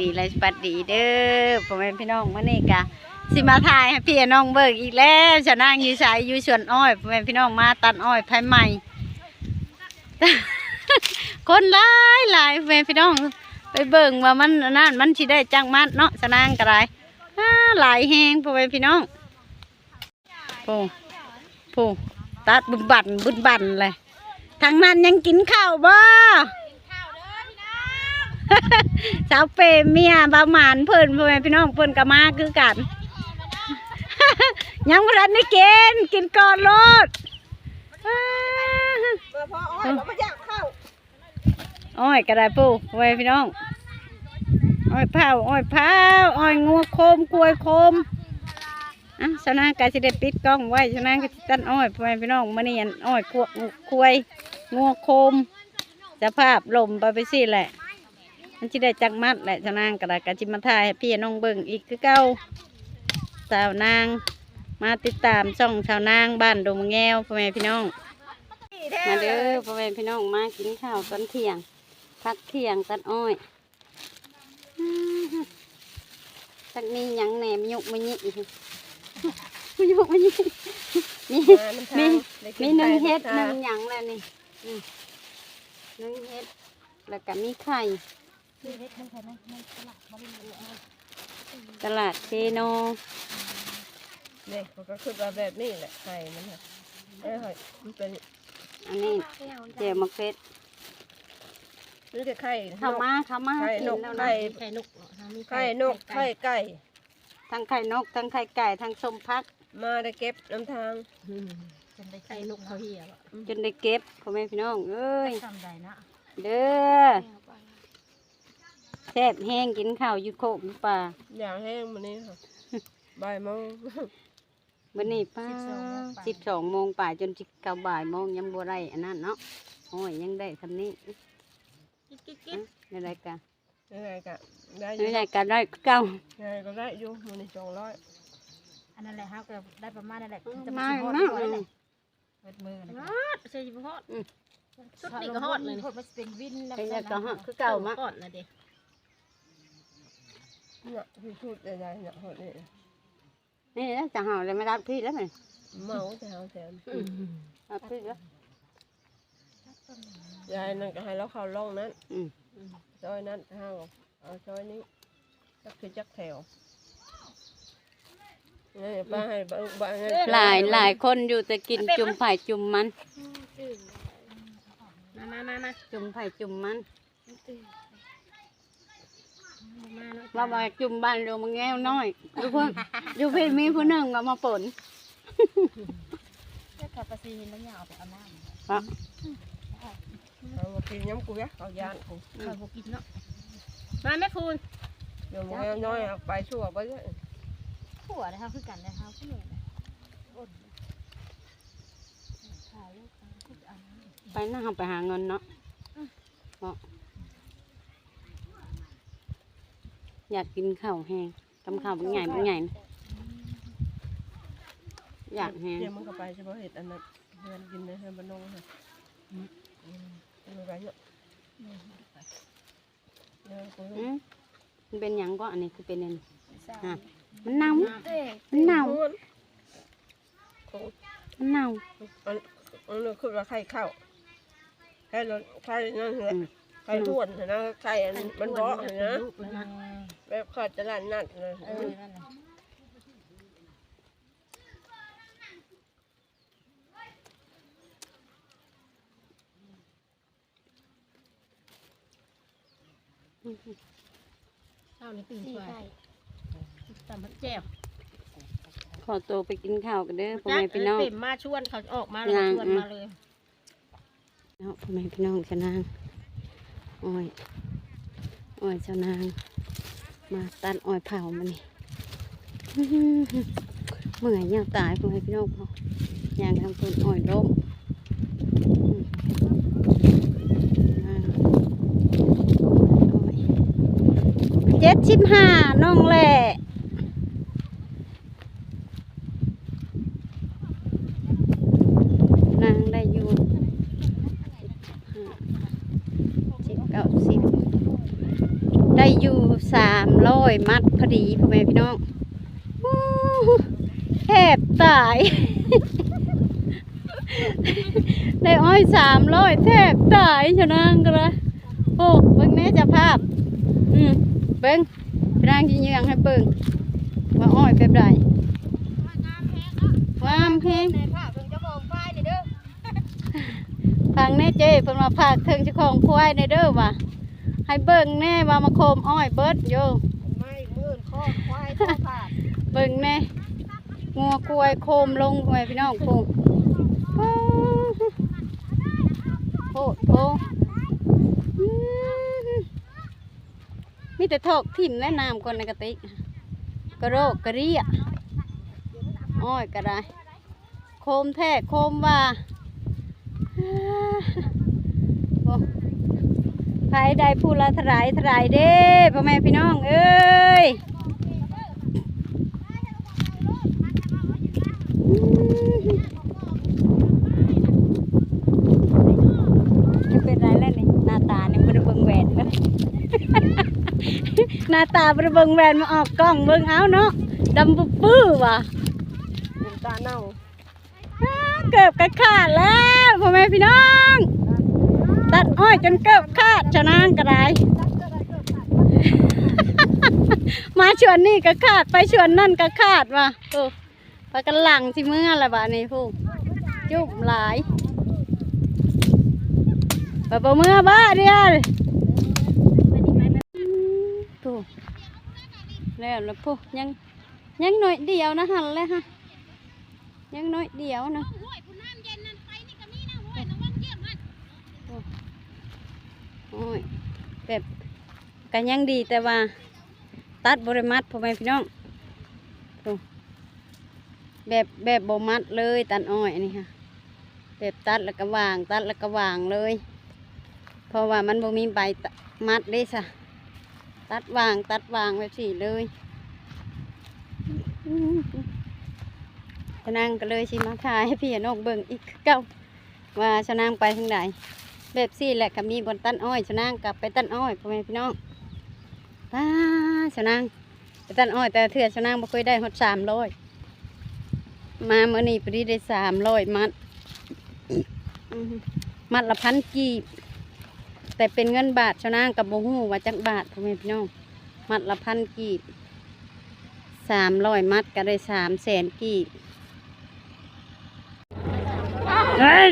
ดีและสวัสดีเด้อพ่อแม่พี่น้องมื้อนี้กะสิมาถ่ายให้พี่น้องเบิกอีกแล้วจะนั่งอยู่ไสอยู่สวนอ้อยพ่อแม่พี่น้องมาตัดอ้อยภายใหม่ คนหลายหลายพ่อแม่พี่น้อง ไปเบิ่งว่ามันนั่นมันสิได้จังมัดเนาะจะนั่งก็ได้หลายแฮงพ่อแม่พี่น้องโอ้โหตัดบุญบันบุญบันเลยทางนั้นยังกินข้าวบ่ สาวเปรมเมียบาหมานเพิ่นพ่อแม่พี่น้องเพิ่นก็มาคือกัน ยังบ่ทันได้กินกินก่อนโลดเมื่อพออ้อยผมไม่อยากเข้าอ้อยก็ได้ปู่พ่อแม่พี่น้องอ้อยเผาอ้อยเผาอ้อยงัวโคมกล้วยโคมอะชนะกาสิได้ปิดกล้องไว้ชนะก็สิตันอ้อยพ่อแม่พี่น้องมื้อนี้อันอ้อยกล้วยกล้วยงัวโคมสภาพลมไปไปสิแหละ มันจะได้จักมัดแหละชาวนางกระดาษกะจิมาถ่ายให้พี่น้องเบิ่งอีกคือเก้าสาวนาง มาติดตามช่องชาวนางบ้านดงแงวพ่อแม่พี่น้อง มาเด้อพ่อแม่พี่น้องมากินข้าวตอนเที่ยง พักเที่ยงตัดอ้อยอื้อหือจักมีหยังแหนมยุกมายิมายุกมายิมีมีมีหนึ่งเฮ็ดหนึ่งหยังแล้วนี่อืมหนึ่งเฮ็ดแล้วก็มีไข่ ตลาดเชโนเนี่ยมันก็คือว่าแบบนี้แหละไข่มันค่ะเอ้ยหอยมันเป็นอันนี้เจลมะเฟ็ดนี่จะไข่เข้ามาเข้ามาไข่กินนกแล้วไข่นะไข่นกมีไข่นกไข่ไก่ ทั้งไข่นก ทั้งไข่ไก่ทั้งส้มพัก มาได้เก็บน้ำทางจนได้ไข่นกเขาเหี่ยวจนได้เก็บพ่อแม่พี่น้องเอ้ย ทำได้นะ เด้อแซ่บแห้งกินข้าวอยู่โคกอยู่ป่าอย่างแห้งมันนี้ค่ะบ่ายโมง วันนี้ป้าสิบสองโมงป่าจนสิเก้าบ่ายโมงยังบ่ได้อันนั้นเนาะโอ้ยยังได้คำนี้กิ๊กกิ๊กกิ๊กในรายการยังไงกะได้อในยู่รายการได้เก้ายังไงก็ได้อยู่มันนี่สองร้อยอันนั้นแหละฮะก็ได้ประมาณนั่นแหละมาฮอดมาด้วยอืแหมละเปิดมือนะฮอดใช่ไหมฮอดอืมชุดนี้ก็ฮอดเลยฮอดมันเป็นวินเป็นแล้วก็ฮอดคือเก่ามะฮอดนะเด็ก เนี่ยพี่พูดได้ๆเนี่ยหอยนี่นี่นะจะเห่าเลยไม่รับพี่แล้วไหมเมาแต่เอาแถมรับพี่แล้วยายนั่นก็ให้เราเข้าร่องนั้นอืมซอยนั้นห้างเอาซอยนี้จักคือจักแถวนี่ป้าให้บ้านบ้านให้หลายหลายคนอยู่แต่กินจุ่มไผ่จุ่มมัน มามามามาจุ่มไผ่จุ่มมันมา เนาะว่ามาจุ่มบ้านเร็วมาแง้วน้อยอยู่เพิ่นอยู่พี่มีผู้หนึ่งก็มาปนแค่ขับไปซีนแล้วเนี่ยเอาไปเอาน้ำครับเอามากินย้ำกูยะเอายานกูเขาบอกกินเนาะมาแม่คูณเดี๋ยวมึงเอาน้อยเอาไปชั่วไปเลยผัวนะครับคือกันนะครับพี่หนุ่มอดถ่ายรูปกันทุกอันไปนะเราไปหาเงินเนาะเนาะ อยากกินข้าวแห้งทำข้าวเป็นไงเป็นไงอยากแห้งเดี๋ยวมึงก็ไปเฉพาะเห็ดอันนั้นเพื่อนกินในเฮือนบ้านนงค่ะอืมเอาไปเยอะเดี๋ยวกูอืมมันเป็นหยังก็อันนี้คือเป็นอันสาวอะมันเน่ามันเน่ามันเน่าอันอันนี้คือว่าไข่เข้าไข่รสไข่นั่นแหละอืม ไข่ล้วนนะไข่อันมันร้อนนะนะแบบขาดตลาดนัดเลยเออนั่นแหละข้าวนี่ตื่นสวยตำผักแจ่วขอตัวไปกินข้าวกันเด้อพ่อแม่พี่น้อง เต็มมาชวนเขาออกมาเลยชวนมาเลย เนาะพ่อแม่พี่น้องชนาง อ้อยอ้อยเจ้านางมาตัดอ้อยเผามานี่อื้อหือเมื่อยยาวตายพวกพี่น้องพอย่างทำต้นอ้อยล้มเจ็ดสิบห้าน้องแหละนางได้อยู่สิบเก้าสิบได้ อยู่สามร้ อยมัดพอดีพ่อแม่พี่น้องโอ้แทบตาย ได้อ้อยสามร้อยแทบตายชะนางกันละโอ้เบิ่งแม่จะภาพ อืมเบิ่งพี่นางยิงยังให้เบิ่งว่าอ้อยแบบใดงามเพลงในภาพเพิ่งจะบอกป้ายนี่เด้อฟังแน่เจ้เพิ่นมาพากเทิงเจ้าของควายในเด้อว่ะให้เบิ่งแน่ว่ามาโคมอ้อยเบิดโย ไม่มื่นข้อควายข้อผาดเบิ่งแน่งัวกล้วยโคมลงไปพี่น้องพุงโอ้โหโอ้อื้อมีแต่ทอกถิ่มและน้ำก่อนในกระติกกระโรกกระเรียอ้อยก็ไดโคมแท้โคมว่าใครได้พูดละถลายถลายเด้พ่อแม่พี่น้องเอ้ย จะเป็นไรแล้วนี่หน้าตาเนี่ยบริเบิงแหวนนะ ห น้าตาบริเบิงแหวนมาออกกล้องเบิงเอาเนาะดำปุ๊บปื้อว่ะน้ำตาเน่าอ้าเกือบกระขาดแล้วพ่อแม่พี่น้อง ตัดอ้อยจนเกือบขาดชะนางกระไดมาชวนนี่ก็ขาดไปชวนนั่นก็ขาดว่ะโอ้ไปกันหลังที่เมื่อละบาดนี้พูจุบหลายไปบ่เมื่อบ้าเดียวพู แล้วแล้วพูยังยังหน่อยเดียวนะหันเลยฮะยังหน่อยเดียวนะโอ้ยแบบกันยังดีแต่ว่า ตัดบริมัดพ่อแม่พี่น้องแบบแบบบมัดเลยตัดอ้อยนนี้ค่ะแบบตัดแล้วก็วาง ตัดแล้วก็วางเลย เพราะว่ามันบ่มีใบมัดเลยสะ ตัดวางตัดวางแบบสี่เลยชะนางก็เลยชิมาทายให้พี่น้องเบิ่งอีกเก้าว่าชะนางไปทางใดแบบสี่แหละก็มีบนตันอ้อยชะนางกลับไปตันอ้อยพ่อแม่พี่น้องป้าชนางไปตันอ้อย แต่เถื่อชะนางบ่เคยได้หดสามร้อยมาเมื่อนี้พอดีได้สามร้อยมัดมัดละพันกีบ แต่เป็นเงินบาทชะนางกับโบหูว่าจักบาทพ่อแม่พี่น้องมัดละพันกีบสามร้อยมัดก็ได้สามแสนกีบเฮ้ย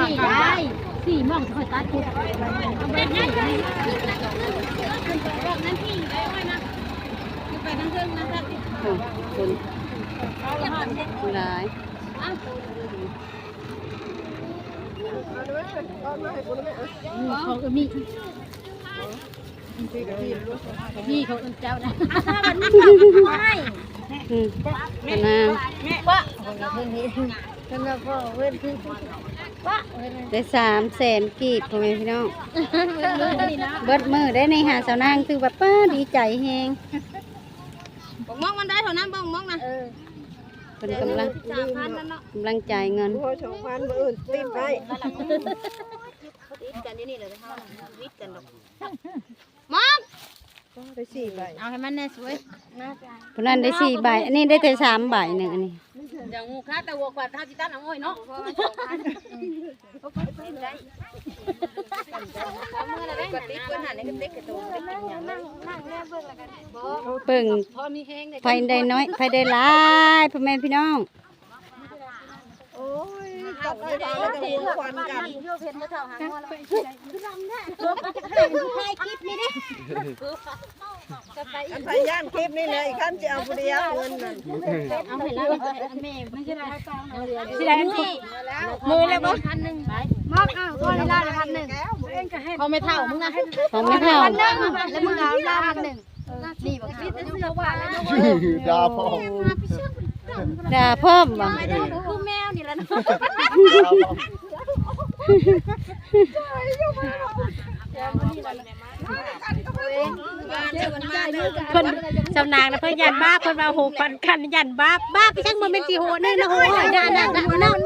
สี่ได้สี่มองคอยตัดปุ๊บเอาไปให้ได้บอกนั้นพี่ได้ไว้นะไปทั้งเครื่องนะจ๊ะโอ้คุณหลาย เขาก็มีพี่เขาเจ้านะไม่อืมชะนางว่าเพื่อนพี่เพื่อนพ่อเพื่อนพี่ว่าได้สามแสนกีบพ่อแม่พี่น้องเบิดมือได้ในหาสาวนางคือแบบป้าดีใจแฮงบอกมองมันได้เท่านั้นบอกมองนะ เออเป็นกำลังสามพันนั่นเนาะกำลังจ่ายเงินพอสองพันมื่นติดไว้วิทกันนี่นี่เลยเขาวิทกันดอกได้สี่ใบเอาให้มันแน่สวยคนนั้นได้สี่ใบ อันนี้ได้แต่สามใบหนึ่งอันนี้อย่างงูค่าแต่วัวกว่าท่าจิตันเอาอ้อยเนาะ ก็ติ๊กเพื่อนหันนี่ก็ติ๊กกระตุ้นติ๊กอย่งนั้นเบิ่งพอมีแห้งไฟได้น้อยไฟได้หลายพ่อแม่พี่น้องโอ้ยตัดได้ทางแล้วจะหัวควันกันเพื่อเพชรมาเท่าหางว่าเราไปคือลำแน่ถ่ายคลิปนี่ดิจะไปอันพยานคลิปนี่เลยอีกขั้นจะเอาผู้เดียวเงินนั่นเอาให้แล้วแม่ไม่ใช่ไรสิได้มือเลยบ่พันหนึ่ง มอบอ้าวก็ให้ล่าเลยพันหนึ่งเขาไม่เท่ามึงนะของไม่เท่าพันหนึ่งแล้วมึงเอาล่าพันหนึ่งนี่บอกพี่จะซื้อว่าแล้วดาพ่อด่าเพิ่มบ่คือแมวนี่แหละคนชำนางนะเพิ่นยันบ้าเพิ่นมาโหกันกันยันบ้าบ้าพี่ช่างมันเป็นสีโหนี่นะโหหอยดานะนะนะยังโห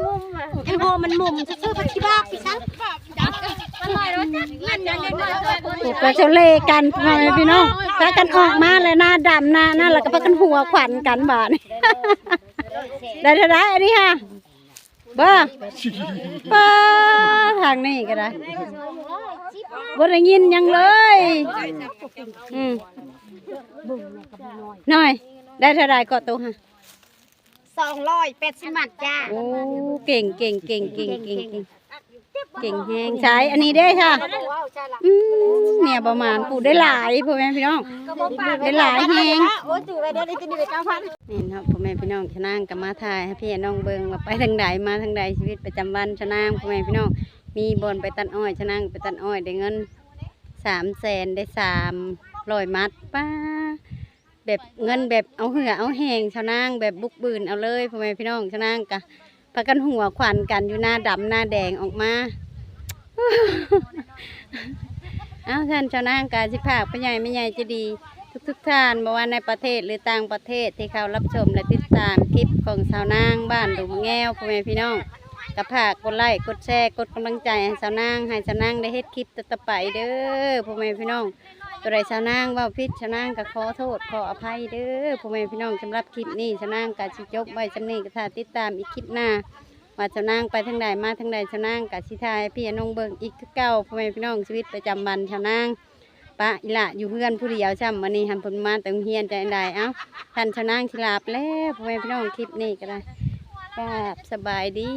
มันมุมซื่อพัทบ้าพี่ช่างอร่อยรสจัดปลูกกระเชเลกันพ่อแม่พี่น้องพากันออกมาเลยหน้าดำหน้าหน้าแล้วก็พากันหัวขวัญกันบาดนี่ได้ไหรอันนี้ค่ะบ้อป้าทางนี้ก็ได้บ่ได้ยินยังเลยอืมหน่อย ได้เท่าไหรก็ตัวค่ะ สองร้อยแปดสิบบาทจ้าโอ้เก่งเก่งเก่งเก่งเก่งเก่งเก่งแฮงใช้อันนี้ได้ค่ะอืมเนี่ยประมาณปลูกได้หลายพ่อแม่พี่น้องได้หลายแฮงโอ้จืดไปเดี๋ยวนี้จะมีไปเก้าพันนี่นะครับพ่อแม่พี่น้องชะนางกับมาถ่ายให้พี่น้องเบิ่งว่าไปทางใดมาทางใดชีวิตประจำวันชะนางพ่อแม่พี่น้องมีบอนไปตัดอ้อยชะนางไปตัดอ้อยได้เงินสามแสนได้สามร้อยมัดป้า แบบเงินแบบเอาเหือเอาแหงชะนางแบบบุกบืนเอาเลยพ่อแม่พี่น้องชะนางกะพากันหัวขวัญกันอยู่หน้าดำหน้าแดงออกมา เอาท่านชาวนางกาสิภาคพ่อใหญ่ไม่ใหญ่จะดี ทุกทุกท่านบ่ว่าในประเทศหรือต่างประเทศที่เขารับชมและติดตามคลิปของสาวนางบ้านดุมแง้วพ่อแม่พี่น้องกับภาคกดไลค์กดแชร์กดกำลังใจให้สาวนางให้สาวนางได้เฮ็ดคลิปต่อไปเด้อพ่อแม่พี่น้อง ตัวใดสาวนางว่าผิดสาวนางก็ขอโทษขออภัยเด้อพ่อแม่พี่น้องสำหรับคลิปนี้สาวนางก็สิจบไว้สำนี้ก็ถ้าติดตามอีกคลิปหน้าว่าเจ้านางไปทางใดมาทางใดเจ้านางกับสิทายพี่น้องเบิงอีกคือเก่าพ่อแม่พี่น้องชีวิตประจำวันเจ้านางปะอีละอยู่เพื่อนผู้เดียวช่ำวันนี้หันผลมาแต่งเฮียนใจใดเอ้าท่านเจ้านางชิลาบแล้วพ่อแม่พี่น้องคลิปนี้ก็ได้กราบสบายดี